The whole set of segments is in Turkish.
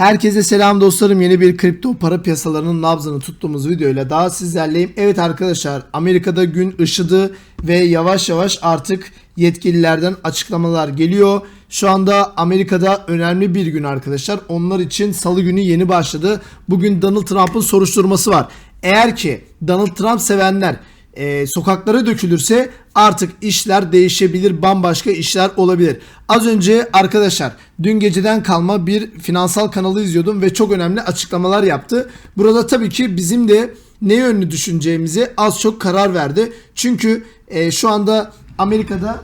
Herkese selam dostlarım. Yeni bir kripto para piyasalarının nabzını tuttuğumuz videoyla daha sizlerleyim. Evet arkadaşlar Amerika'da gün ışıdı ve yavaş yavaş artık yetkililerden açıklamalar geliyor. Şu anda Amerika'da önemli bir gün arkadaşlar. Onlar için salı günü yeni başladı. Bugün Donald Trump'ın soruşturması var. Eğer ki Donald Trump sevenler e, sokaklara dökülürse artık işler değişebilir, bambaşka işler olabilir. Az önce arkadaşlar dün geceden kalma bir finansal kanalı izliyordum ve çok önemli açıklamalar yaptı. Burada tabii ki bizim de ne yönlü düşüneceğimizi az çok karar verdi. Çünkü e, şu anda Amerika'da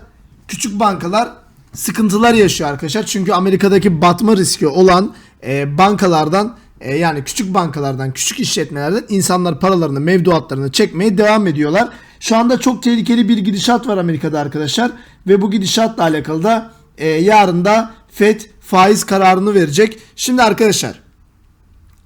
küçük bankalar sıkıntılar yaşıyor arkadaşlar. Çünkü Amerika'daki batma riski olan e, bankalardan e, yani küçük bankalardan, küçük işletmelerden insanlar paralarını, mevduatlarını çekmeye devam ediyorlar. Şu anda çok tehlikeli bir gidişat var Amerika'da arkadaşlar. Ve bu gidişatla alakalı da e, yarın da FED faiz kararını verecek. Şimdi arkadaşlar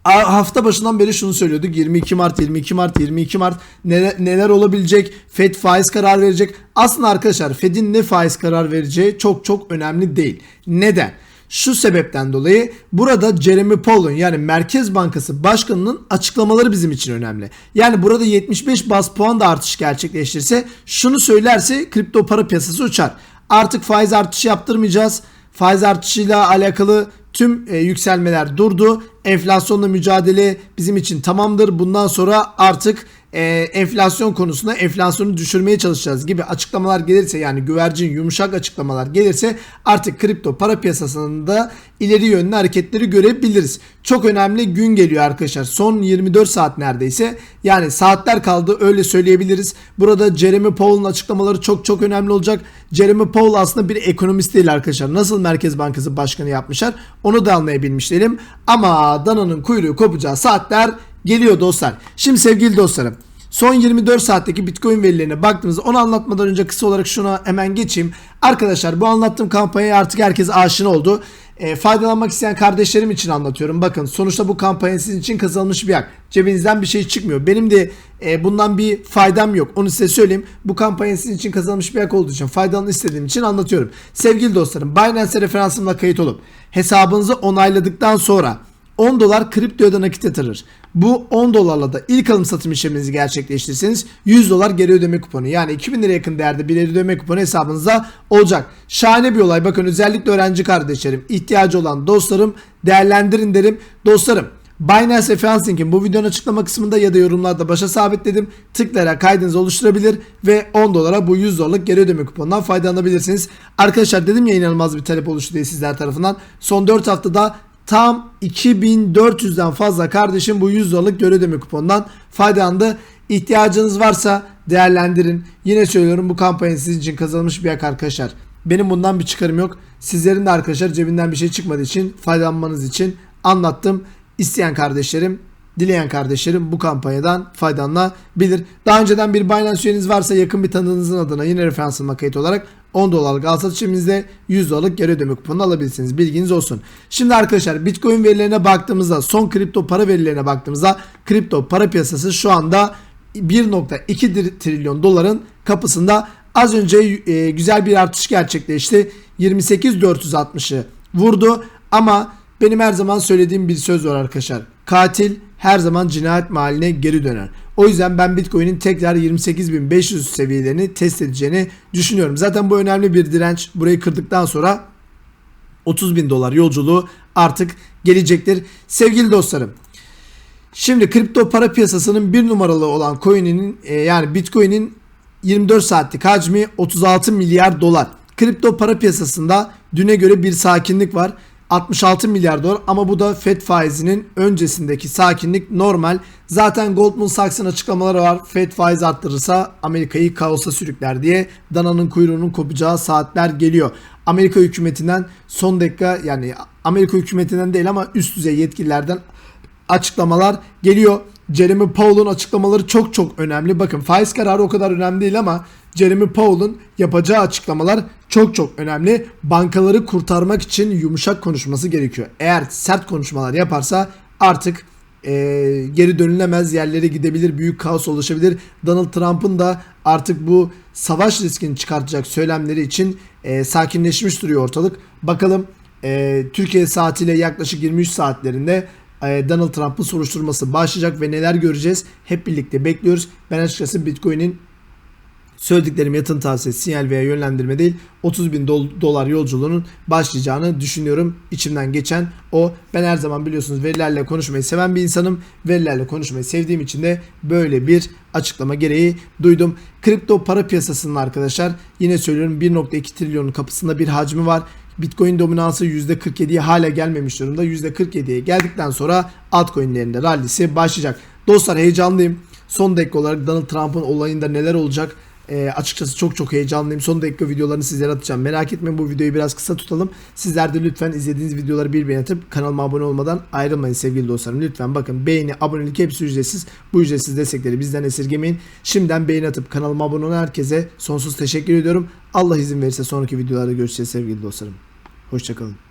hafta başından beri şunu söylüyorduk 22 Mart 22 Mart 22 Mart neler, neler olabilecek? Fed faiz karar verecek. Aslında arkadaşlar Fed'in ne faiz karar vereceği çok çok önemli değil. Neden şu sebepten dolayı burada Jeremy Powell'ın yani Merkez Bankası Başkanı'nın açıklamaları bizim için önemli. Yani burada 75 bas puan da artış gerçekleştirse şunu söylerse kripto para piyasası uçar. Artık faiz artışı yaptırmayacağız. Faiz artışıyla alakalı tüm e, yükselmeler durdu. Enflasyonla mücadele bizim için tamamdır. Bundan sonra artık e, enflasyon konusunda enflasyonu düşürmeye çalışacağız gibi açıklamalar gelirse yani güvercin yumuşak açıklamalar gelirse artık kripto para piyasasında ileri yönlü hareketleri görebiliriz. Çok önemli gün geliyor arkadaşlar. Son 24 saat neredeyse. Yani saatler kaldı öyle söyleyebiliriz. Burada Jeremy Powell'ın açıklamaları çok çok önemli olacak. Jeremy Powell aslında bir ekonomist değil arkadaşlar. Nasıl Merkez Bankası Başkanı yapmışlar onu da anlayabilmiş değilim. Ama dananın kuyruğu kopacağı saatler geliyor dostlar. Şimdi sevgili dostlarım Son 24 saatteki Bitcoin verilerine baktığımızda onu anlatmadan önce kısa olarak şuna hemen geçeyim. Arkadaşlar bu anlattığım kampanyaya artık herkes aşina oldu. E, faydalanmak isteyen kardeşlerim için anlatıyorum. Bakın sonuçta bu kampanya sizin için kazanılmış bir hak. Cebinizden bir şey çıkmıyor. Benim de e, bundan bir faydam yok. Onu size söyleyeyim. Bu kampanya sizin için kazanılmış bir hak olduğu için faydalanı istediğim için anlatıyorum. Sevgili dostlarım Binance referansımla kayıt olup hesabınızı onayladıktan sonra 10 dolar kriptoya nakit yatırır. Bu 10 dolarla da ilk alım satım işleminizi gerçekleştirirseniz 100 dolar geri ödeme kuponu yani 2000 lira yakın değerde bir geri ödeme kuponu hesabınızda olacak. Şahane bir olay. Bakın özellikle öğrenci kardeşlerim, ihtiyacı olan dostlarım değerlendirin derim. Dostlarım Binance referans linkin bu videonun açıklama kısmında ya da yorumlarda başa sabitledim. Tıklayarak kaydınızı oluşturabilir ve 10 dolara bu 100 dolarlık geri ödeme kuponundan faydalanabilirsiniz. Arkadaşlar dedim ya inanılmaz bir talep oluştu diye sizler tarafından. Son 4 haftada tam 2400'den fazla kardeşim bu 100 dolarlık geri ödeme kuponundan faydalandı. İhtiyacınız varsa değerlendirin. Yine söylüyorum bu kampanya sizin için kazanılmış bir hak arkadaşlar. Benim bundan bir çıkarım yok. Sizlerin de arkadaşlar cebinden bir şey çıkmadığı için faydalanmanız için anlattım. İsteyen kardeşlerim, dileyen kardeşlerim bu kampanyadan faydalanabilir. Daha önceden bir Binance üyeniz varsa yakın bir tanıdığınızın adına yine referansıma kayıt olarak 10 dolarlık al satış işlemizde 100 dolarlık geri ödeme kuponu alabilirsiniz. Bilginiz olsun. Şimdi arkadaşlar Bitcoin verilerine baktığımızda son kripto para verilerine baktığımızda kripto para piyasası şu anda 1.2 trilyon doların kapısında az önce e, güzel bir artış gerçekleşti. 28.460'ı vurdu ama benim her zaman söylediğim bir söz var arkadaşlar. Katil her zaman cinayet mahalline geri döner. O yüzden ben Bitcoin'in tekrar 28.500 seviyelerini test edeceğini düşünüyorum. Zaten bu önemli bir direnç. Burayı kırdıktan sonra 30 bin dolar yolculuğu artık gelecektir. Sevgili dostlarım. Şimdi kripto para piyasasının bir numaralı olan coin'inin e, yani Bitcoin'in 24 saatlik hacmi 36 milyar dolar. Kripto para piyasasında düne göre bir sakinlik var. 66 milyar dolar ama bu da Fed faizinin öncesindeki sakinlik normal. Zaten Goldman Sachs'ın açıklamaları var. Fed faiz arttırırsa Amerika'yı kaosa sürükler diye dananın kuyruğunun kopacağı saatler geliyor. Amerika hükümetinden son dakika yani Amerika hükümetinden değil ama üst düzey yetkililerden açıklamalar geliyor. Jeremy Powell'ın açıklamaları çok çok önemli. Bakın faiz kararı o kadar önemli değil ama Jeremy Powell'ın yapacağı açıklamalar çok çok önemli. Bankaları kurtarmak için yumuşak konuşması gerekiyor. Eğer sert konuşmalar yaparsa artık e, geri dönülemez yerlere gidebilir. Büyük kaos oluşabilir. Donald Trump'ın da artık bu savaş riskini çıkartacak söylemleri için e, sakinleşmiş duruyor ortalık. Bakalım e, Türkiye saatiyle yaklaşık 23 saatlerinde e, Donald Trump'ın soruşturması başlayacak ve neler göreceğiz hep birlikte bekliyoruz. Ben açıkçası Bitcoin'in Söylediklerim yatın tavsiyesi, sinyal veya yönlendirme değil. 30 bin dol- dolar yolculuğunun başlayacağını düşünüyorum. İçimden geçen o. Ben her zaman biliyorsunuz verilerle konuşmayı seven bir insanım. Verilerle konuşmayı sevdiğim için de böyle bir açıklama gereği duydum. Kripto para piyasasının arkadaşlar yine söylüyorum 1.2 trilyonun kapısında bir hacmi var. Bitcoin dominansı %47'ye hala gelmemiş durumda. %47'ye geldikten sonra altcoin'lerinde rallisi başlayacak. Dostlar heyecanlıyım. Son dakika olarak Donald Trump'ın olayında neler olacak? Ee, açıkçası çok çok heyecanlıyım. Son dakika videolarını sizlere atacağım. Merak etmeyin bu videoyu biraz kısa tutalım. Sizler de lütfen izlediğiniz videoları bir beğeni kanalıma abone olmadan ayrılmayın sevgili dostlarım. Lütfen bakın beğeni, abonelik hepsi ücretsiz. Bu ücretsiz destekleri bizden esirgemeyin. Şimdiden beğeni atıp kanalıma abone olan herkese sonsuz teşekkür ediyorum. Allah izin verirse sonraki videolarda görüşeceğiz sevgili dostlarım. Hoşçakalın.